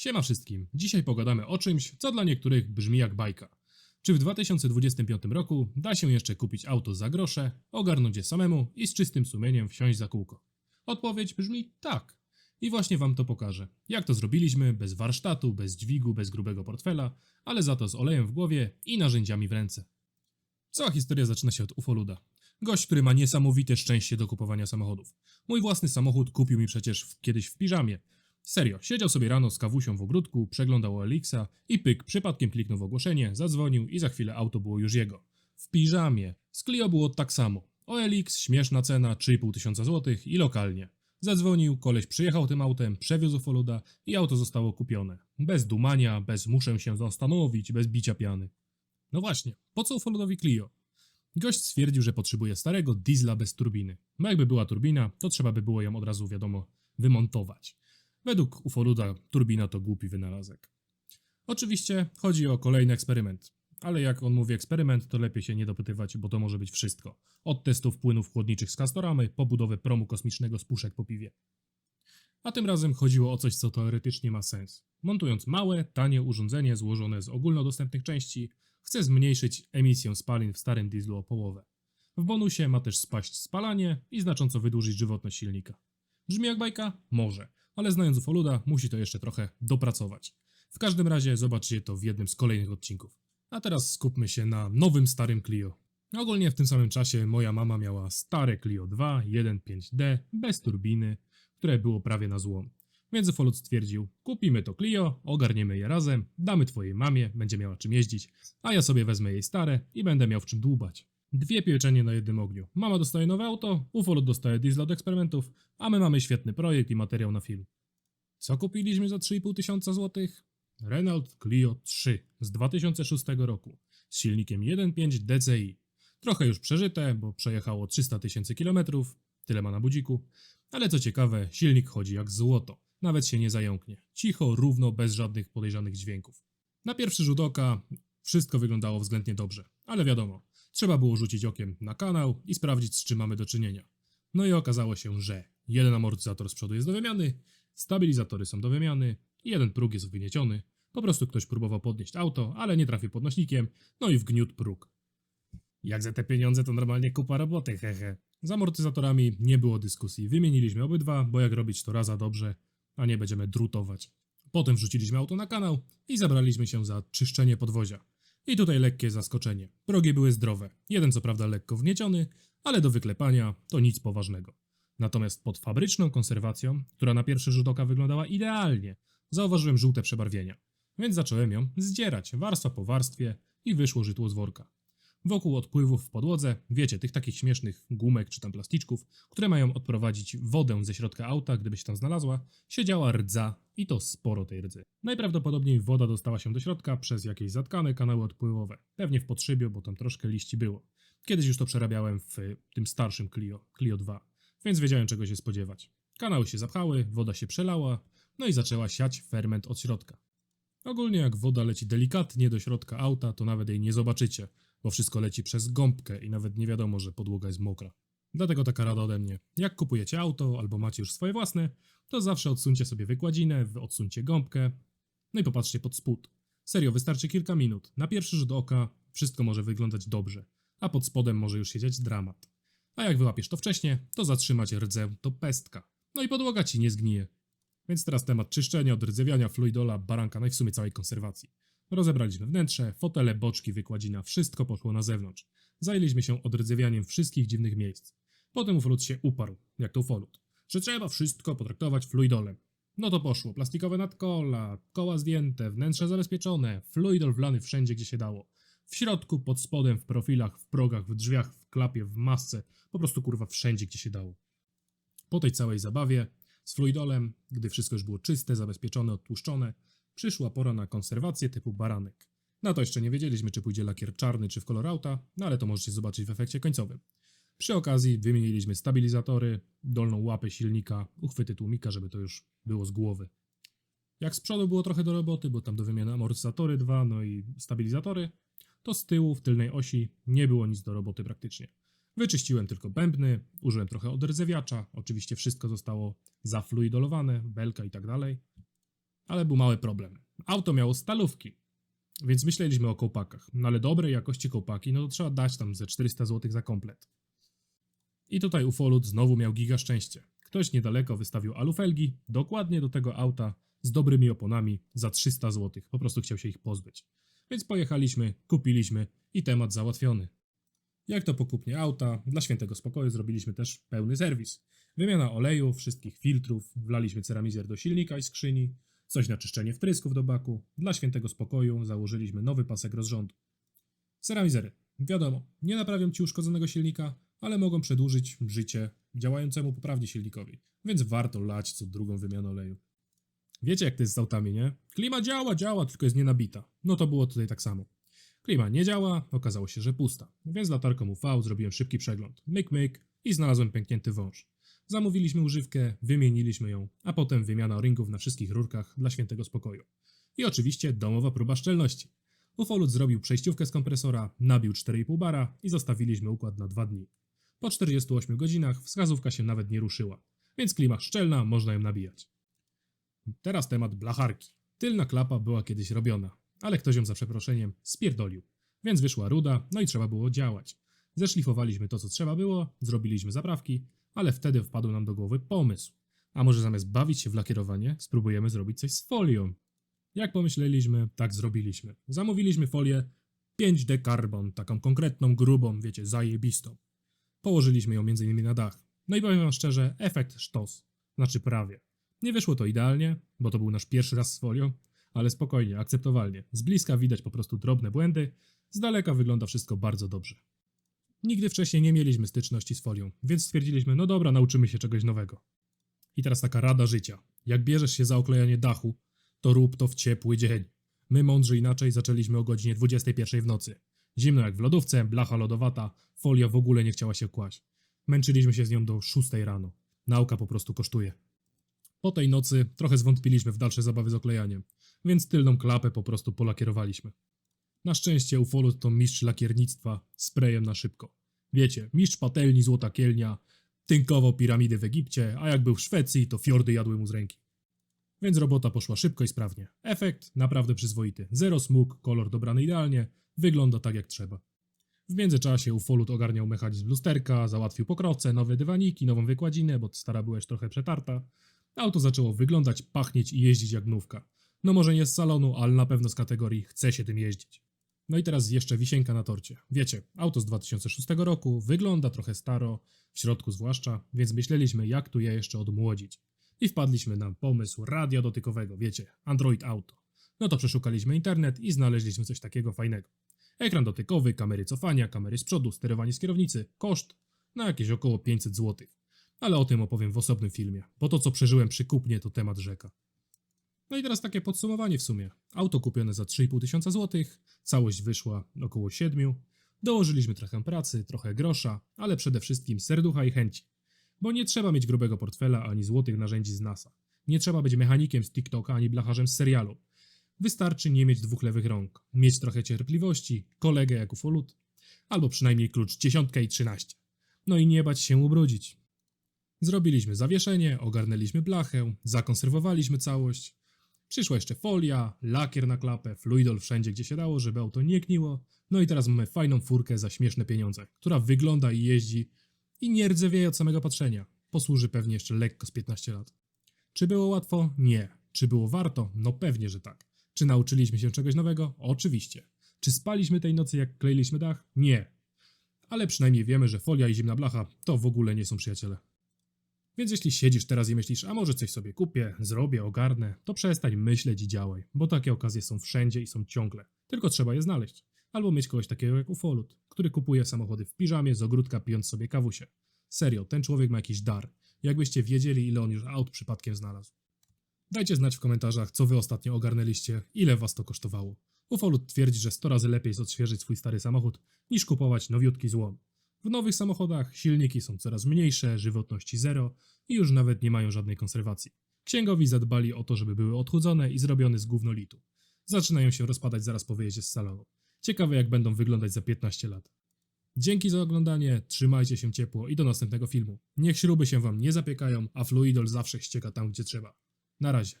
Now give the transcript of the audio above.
Siema wszystkim. Dzisiaj pogadamy o czymś, co dla niektórych brzmi jak bajka. Czy w 2025 roku da się jeszcze kupić auto za grosze, ogarnąć je samemu i z czystym sumieniem wsiąść za kółko? Odpowiedź brzmi tak. I właśnie wam to pokażę. Jak to zrobiliśmy, bez warsztatu, bez dźwigu, bez grubego portfela, ale za to z olejem w głowie i narzędziami w ręce. Cała historia zaczyna się od ufoluda. Gość, który ma niesamowite szczęście do kupowania samochodów. Mój własny samochód kupił mi przecież w, kiedyś w piżamie. Serio, siedział sobie rano z kawusią w ogródku, przeglądał Elixa i pyk, przypadkiem kliknął w ogłoszenie, zadzwonił i za chwilę auto było już jego. W piżamie. Z Clio było tak samo. OLX, śmieszna cena, 3,5 tysiąca złotych i lokalnie. Zadzwonił, koleś przyjechał tym autem, przewiózł Foluda i auto zostało kupione. Bez dumania, bez muszę się zastanowić, bez bicia piany. No właśnie, po co Foludowi Clio? Gość stwierdził, że potrzebuje starego diesla bez turbiny. No jakby była turbina, to trzeba by było ją od razu, wiadomo, wymontować. Według Ufoluda turbina to głupi wynalazek. Oczywiście chodzi o kolejny eksperyment. Ale jak on mówi eksperyment, to lepiej się nie dopytywać, bo to może być wszystko. Od testów płynów chłodniczych z Castoramy, po budowę promu kosmicznego z puszek po piwie. A tym razem chodziło o coś, co teoretycznie ma sens. Montując małe, tanie urządzenie złożone z ogólnodostępnych części, chce zmniejszyć emisję spalin w starym dieslu o połowę. W bonusie ma też spaść spalanie i znacząco wydłużyć żywotność silnika. Brzmi jak bajka? Może, ale znając Ufoluda, musi to jeszcze trochę dopracować. W każdym razie zobaczycie to w jednym z kolejnych odcinków. A teraz skupmy się na nowym starym Clio. Ogólnie w tym samym czasie moja mama miała stare Clio 2 1.5D bez turbiny, które było prawie na złom. Więc Ufolud stwierdził, kupimy to Clio, ogarniemy je razem, damy twojej mamie, będzie miała czym jeździć, a ja sobie wezmę jej stare i będę miał w czym dłubać. Dwie pieczenie na jednym ogniu. Mama dostaje nowe auto, Ufolud dostaje diesla od eksperymentów, a my mamy świetny projekt i materiał na film. Co kupiliśmy za 3,5 tysiąca złotych? Renault Clio 3 z 2006 roku z silnikiem 1.5 DCI. Trochę już przeżyte, bo przejechało 300 tysięcy kilometrów, tyle ma na budziku, ale co ciekawe, silnik chodzi jak złoto, nawet się nie zająknie. Cicho, równo, bez żadnych podejrzanych dźwięków. Na pierwszy rzut oka wszystko wyglądało względnie dobrze, ale wiadomo, trzeba było rzucić okiem na kanał i sprawdzić z czym mamy do czynienia. No i okazało się, że jeden amortyzator z przodu jest do wymiany, stabilizatory są do wymiany, jeden próg jest wygnieciony, po prostu ktoś próbował podnieść auto, ale nie trafił podnośnikiem, no i wgniótł próg. Jak za te pieniądze to normalnie kupa roboty, hehe. Z amortyzatorami nie było dyskusji, wymieniliśmy obydwa, bo jak robić to raza dobrze, a nie będziemy drutować. Potem wrzuciliśmy auto na kanał i zabraliśmy się za czyszczenie podwozia. I tutaj lekkie zaskoczenie. Progi były zdrowe. Jeden co prawda lekko wgnieciony, ale do wyklepania to nic poważnego. Natomiast pod fabryczną konserwacją, która na pierwszy rzut oka wyglądała idealnie, zauważyłem żółte przebarwienia. Więc zacząłem ją zdzierać warstwa po warstwie i wyszło żytło z worka. Wokół odpływów w podłodze, wiecie, tych takich śmiesznych gumek czy tam plasticzków, które mają odprowadzić wodę ze środka auta, gdyby się tam znalazła, siedziała rdza i to sporo tej rdzy. Najprawdopodobniej woda dostała się do środka przez jakieś zatkane kanały odpływowe, pewnie w podszybiu, bo tam troszkę liści było. Kiedyś już to przerabiałem w tym starszym Clio, Clio 2, więc wiedziałem czego się spodziewać. Kanały się zapchały, woda się przelała, no i zaczęła siać ferment od środka. Ogólnie jak woda leci delikatnie do środka auta, to nawet jej nie zobaczycie, bo wszystko leci przez gąbkę i nawet nie wiadomo, że podłoga jest mokra. Dlatego taka rada ode mnie. Jak kupujecie auto albo macie już swoje własne, to zawsze odsuńcie sobie wykładzinę, odsuńcie gąbkę, no i popatrzcie pod spód. Serio, wystarczy kilka minut. Na pierwszy rzut oka wszystko może wyglądać dobrze, a pod spodem może już siedzieć dramat. A jak wyłapiesz to wcześniej, to zatrzymać rdzę to pestka. No i podłoga ci nie zgnije. Więc teraz temat czyszczenia, odrdzewiania, fluidola, baranka, no i w sumie całej konserwacji. Rozebraliśmy wnętrze, fotele, boczki, wykładzina, wszystko poszło na zewnątrz. Zajęliśmy się odrdzewianiem wszystkich dziwnych miejsc. Potem ufolut się uparł, jak to ufolut, że trzeba wszystko potraktować fluidolem. No to poszło, plastikowe nadkola, koła zdjęte, wnętrze zabezpieczone, fluidol wlany wszędzie, gdzie się dało. W środku, pod spodem, w profilach, w progach, w drzwiach, w klapie, w masce, po prostu kurwa wszędzie, gdzie się dało. Po tej całej zabawie z fluidolem, gdy wszystko już było czyste, zabezpieczone, odtłuszczone, przyszła pora na konserwację typu baranek. Na to jeszcze nie wiedzieliśmy, czy pójdzie lakier czarny, czy w kolor auta, no ale to możecie zobaczyć w efekcie końcowym. Przy okazji wymieniliśmy stabilizatory, dolną łapę silnika, uchwyty tłumika, żeby to już było z głowy. Jak z przodu było trochę do roboty, bo tam do wymiany amortyzatory dwa, no i stabilizatory, to z tyłu, w tylnej osi, nie było nic do roboty praktycznie. Wyczyściłem tylko bębny, użyłem trochę odrdzewiacza, oczywiście wszystko zostało zafluidolowane, belka i tak dalej. Ale był mały problem. Auto miało stalówki, więc myśleliśmy o kołpakach. No ale dobrej jakości kołpaki, no to trzeba dać tam ze 400 zł za komplet. I tutaj ufolut znowu miał giga szczęście. Ktoś niedaleko wystawił alufelgi, dokładnie do tego auta, z dobrymi oponami, za 300 zł. Po prostu chciał się ich pozbyć. Więc pojechaliśmy, kupiliśmy i temat załatwiony. Jak to po kupnie auta, dla świętego spokoju zrobiliśmy też pełny serwis. Wymiana oleju, wszystkich filtrów, wlaliśmy ceramizer do silnika i skrzyni, coś na czyszczenie wtrysków do baku. Dla świętego spokoju założyliśmy nowy pasek rozrządu. Ceramizery. Wiadomo, nie naprawią ci uszkodzonego silnika, ale mogą przedłużyć życie działającemu poprawnie silnikowi, więc warto lać co drugą wymianę oleju. Wiecie jak to jest z autami, nie? Klima działa, działa, tylko jest nienabita. No to było tutaj tak samo. Klima nie działa, okazało się, że pusta. Więc latarką UV zrobiłem szybki przegląd. Myk, myk i znalazłem pęknięty wąż. Zamówiliśmy używkę, wymieniliśmy ją, a potem wymiana o-ringów na wszystkich rurkach dla świętego spokoju. I oczywiście domowa próba szczelności. Ufolut zrobił przejściówkę z kompresora, nabił 4,5 bara i zostawiliśmy układ na dwa dni. Po 48 godzinach wskazówka się nawet nie ruszyła, więc klima szczelna, można ją nabijać. Teraz temat blacharki. Tylna klapa była kiedyś robiona, ale ktoś ją za przeproszeniem spierdolił. Więc wyszła ruda, no i trzeba było działać. Zeszlifowaliśmy to, co trzeba było, zrobiliśmy zaprawki, ale wtedy wpadł nam do głowy pomysł. A może zamiast bawić się w lakierowanie, spróbujemy zrobić coś z folią. Jak pomyśleliśmy, tak zrobiliśmy. Zamówiliśmy folię 5D Carbon, taką konkretną, grubą, wiecie, zajebistą. Położyliśmy ją m.in. na dach. No i powiem wam szczerze, efekt sztos. Znaczy prawie. Nie wyszło to idealnie, bo to był nasz pierwszy raz z folią, ale spokojnie, akceptowalnie. Z bliska widać po prostu drobne błędy, z daleka wygląda wszystko bardzo dobrze. Nigdy wcześniej nie mieliśmy styczności z folią, więc stwierdziliśmy, no dobra, nauczymy się czegoś nowego. I teraz taka rada życia. Jak bierzesz się za oklejanie dachu, to rób to w ciepły dzień. My mądrzy inaczej zaczęliśmy o godzinie 21 w nocy. Zimno jak w lodówce, blacha lodowata, folia w ogóle nie chciała się kłaść. Męczyliśmy się z nią do 6 rano. Nauka po prostu kosztuje. Po tej nocy trochę zwątpiliśmy w dalsze zabawy z oklejaniem, więc tylną klapę po prostu polakierowaliśmy. Na szczęście Ufolut to mistrz lakiernictwa sprayem na szybko. Wiecie, mistrz patelni, złota kielnia, tynkował piramidy w Egipcie, a jak był w Szwecji, to fiordy jadły mu z ręki. Więc robota poszła szybko i sprawnie. Efekt naprawdę przyzwoity. Zero smug, kolor dobrany idealnie, wygląda tak jak trzeba. W międzyczasie Ufolut ogarniał mechanizm lusterka, załatwił pokrowce, nowe dywaniki, nową wykładzinę, bo stara była trochę przetarta. Auto zaczęło wyglądać, pachnieć i jeździć jak nówka. No może nie z salonu, ale na pewno z kategorii chce się tym jeździć. No i teraz jeszcze wisienka na torcie. Wiecie, auto z 2006 roku, wygląda trochę staro, w środku zwłaszcza, więc myśleliśmy jak tu je jeszcze odmłodzić. I wpadliśmy na pomysł radia dotykowego, wiecie, Android Auto. No to przeszukaliśmy internet i znaleźliśmy coś takiego fajnego. Ekran dotykowy, kamery cofania, kamery z przodu, sterowanie z kierownicy, koszt na jakieś około 500 zł. Ale o tym opowiem w osobnym filmie, bo to co przeżyłem przy kupnie to temat rzeka. No i teraz takie podsumowanie w sumie. Auto kupione za 3,5 tysiąca złotych, całość wyszła około 7. Dołożyliśmy trochę pracy, trochę grosza, ale przede wszystkim serducha i chęci. Bo nie trzeba mieć grubego portfela ani złotych narzędzi z NASA. Nie trzeba być mechanikiem z TikToka ani blacharzem z serialu. Wystarczy nie mieć dwóch lewych rąk, mieć trochę cierpliwości, kolegę jak ufolut, albo przynajmniej klucz dziesiątkę i 13. No i nie bać się ubrudzić. Zrobiliśmy zawieszenie, ogarnęliśmy blachę, zakonserwowaliśmy całość. Przyszła jeszcze folia, lakier na klapę, fluidol wszędzie gdzie się dało, żeby auto nie gniło. No i teraz mamy fajną furkę za śmieszne pieniądze, która wygląda i jeździ i nie rdzewieje od samego patrzenia. Posłuży pewnie jeszcze lekko z 15 lat. Czy było łatwo? Nie. Czy było warto? No pewnie, że tak. Czy nauczyliśmy się czegoś nowego? Oczywiście. Czy spaliśmy tej nocy jak kleiliśmy dach? Nie. Ale przynajmniej wiemy, że folia i zimna blacha to w ogóle nie są przyjaciele. Więc jeśli siedzisz teraz i myślisz, a może coś sobie kupię, zrobię, ogarnę, to przestań myśleć i działaj, bo takie okazje są wszędzie i są ciągle. Tylko trzeba je znaleźć. Albo mieć kogoś takiego jak Ufolut, który kupuje samochody w piżamie z ogródka pijąc sobie kawusie. Serio, ten człowiek ma jakiś dar. Jakbyście wiedzieli, ile on już aut przypadkiem znalazł. Dajcie znać w komentarzach, co wy ostatnio ogarnęliście, ile was to kosztowało. Ufolut twierdzi, że 100 razy lepiej jest odświeżyć swój stary samochód, niż kupować nowiutki złom. W nowych samochodach silniki są coraz mniejsze, żywotności zero i już nawet nie mają żadnej konserwacji. Księgowi zadbali o to, żeby były odchudzone i zrobione z gównolitu. Zaczynają się rozpadać zaraz po wyjeździe z salonu. Ciekawe jak będą wyglądać za 15 lat. Dzięki za oglądanie, trzymajcie się ciepło i do następnego filmu. Niech śruby się wam nie zapiekają, a fluidol zawsze ścieka tam gdzie trzeba. Na razie.